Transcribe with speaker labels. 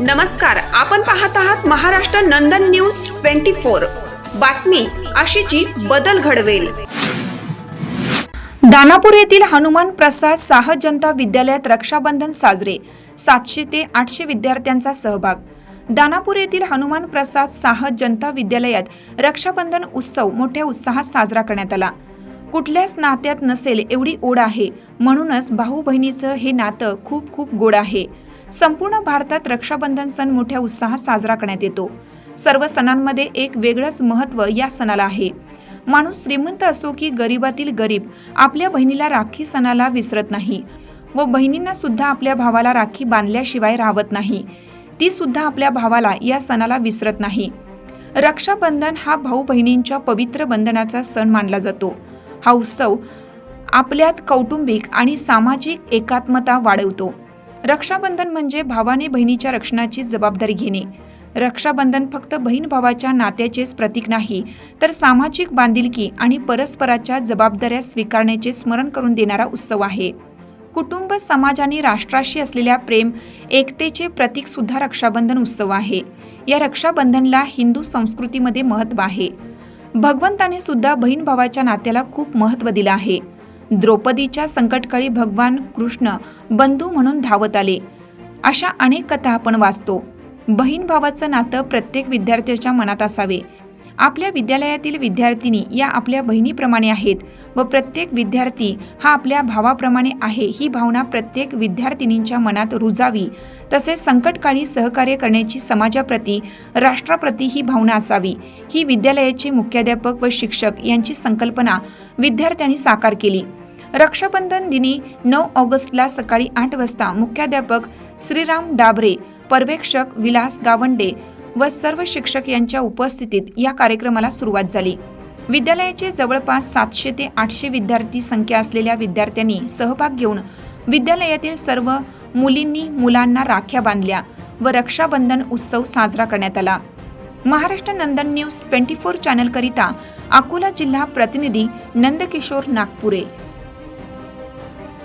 Speaker 1: नमस्कार आपण पाहत आहात Maharashtra Nandan news twenty four. बातमी अशीची बदल घडवेल.
Speaker 2: दानापूर येथील हनुमान प्रसाद साह जनता विद्यालयात रक्षाबंधन साजरे. सातशे ते आठशे विद्यार्थ्यांचा सहभाग. दानापूर येथील हनुमान प्रसाद साह जनता विद्यालयात रक्षाबंधन उत्सव मोठ्या उत्साहात साजरा करण्यात आला. कुठल्याच नात्यात नसेल एवढी ओढ आहे म्हणूनच भाऊ बहिणीचं हे नातं खूप खूप गोड आहे. संपूर्ण भारतात रक्षाबंधन सण मोठ्या उत्साहात साजरा करण्यात येतो. सर्व सणांमध्ये एक वेगळंच महत्त्व या सणाला आहे. माणूस श्रीमंत असो की गरिबातील गरीब आपल्या बहिणीला राखी सणाला विसरत नाही व बहिणींना सुद्धा आपल्या भावाला राखी बांधल्याशिवाय राहत नाही. ती सुद्धा आपल्या भावाला या सणाला विसरत नाही. रक्षाबंधन हा भाऊ बहिणींच्या पवित्र बंधनाचा सण मानला जातो. हा उत्सव आपल्यात कौटुंबिक आणि सामाजिक एकात्मता वाढवतो. रक्षाबंधन म्हणजे भावाने बहिणीच्या रक्षणाची जबाबदारी घेणे. रक्षाबंधन फक्त बहीण भावाच्या नात्याचेच प्रतीक नाही तर सामाजिक बांधिलकी आणि परस्पराच्या जबाबदाऱ्या स्वीकारण्याचे स्मरण करून देणारा उत्सव आहे. कुटुंब समाज आणि राष्ट्राशी असलेल्या प्रेम एकतेचे प्रतीक सुद्धा रक्षाबंधन उत्सव आहे. या रक्षाबंधनला हिंदू संस्कृतीमध्ये महत्त्व आहे. भगवंताने सुद्धा बहीण भावाच्या नात्याला खूप महत्त्व दिलं आहे. द्रौपदीच्या संकटकाळी भगवान कृष्ण बंधू म्हणून धावत आले. अशा अनेक कथा आपण वाचतो. बहीण भावाचं नातं प्रत्येक विद्यार्थ्याच्या मनात असावे. आपल्या विद्यालयातील विद्यार्थिनी या आपल्या बहिणीप्रमाणे आहेत व प्रत्येक विद्यार्थी हा आपल्या भावाप्रमाणे आहे ही भावना प्रत्येक विद्यार्थिनींच्या मनात रुजावी. तसेच संकटकाळी सहकार्य करण्याची समाजाप्रती राष्ट्राप्रती ही भावना असावी. ही विद्यालयाचे मुख्याध्यापक व शिक्षक यांची संकल्पना विद्यार्थ्यांनी साकार केली. रक्षाबंधन दिनी नऊ ऑगस्टला सकाळी आठ वाजता मुख्याध्यापक श्रीराम डाबरे पर्यवेक्षक विलास गावंडे व सर्व शिक्षक यांच्या उपस्थितीत या कार्यक्रमाला सुरुवात झाली. विद्यालयाचे जवळपास सातशे ते आठशे विद्यार्थी संख्या असलेल्या विद्यार्थ्यांनी सहभाग घेऊन विद्यालयातील सर्व मुलींनी मुलांना राख्या बांधल्या व रक्षाबंधन उत्सव साजरा करण्यात आला. Maharashtra Nandan news twenty four चॅनलकरिता Akola जिल्हा प्रतिनिधी नंदकिशोर नागपुरे.